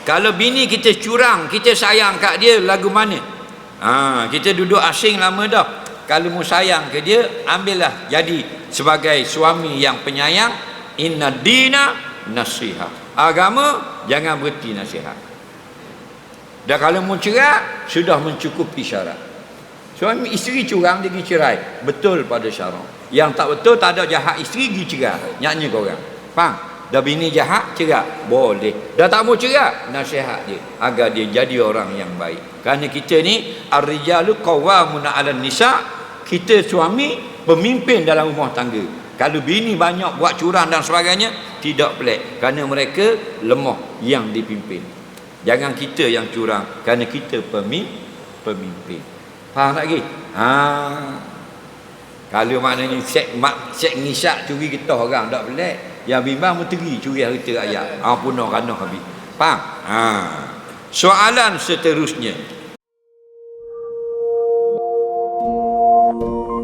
kalau bini kita curang kita sayang kat dia lagu mana? Ha, kita duduk asing lama dah. Kalau mu sayang ke dia ambillah. Jadi sebagai suami yang penyayang inna dina nasihat agama jangan berhenti nasihat. Dan kalau mu cerai sudah mencukupi syarat. Suami isteri curang dia pergi cerai. Betul pada syarat. Yang tak betul tak ada jahat isteri pergi cerai. Nyanyi korang. Faham Dah bini jahat cerak boleh. Dah tak mau cerak nasihat dia agar dia jadi orang yang baik. Kerana kita ni ar-rijalu qawwamuna 'alan nisa, kita suami pemimpin dalam rumah tangga. Kalau bini banyak buat curang dan sebagainya tidak pelik kerana mereka lemah yang dipimpin. Jangan kita yang curang kerana kita pemimpin. Faham tak lagi? Ha. Kalau maknanya mak sek ngisak curi kita orang tak pelik. Yang bimbang menteri curi harta rakyat. Ah punah ranah habis. Faham? Ha. Soalan seterusnya. thank you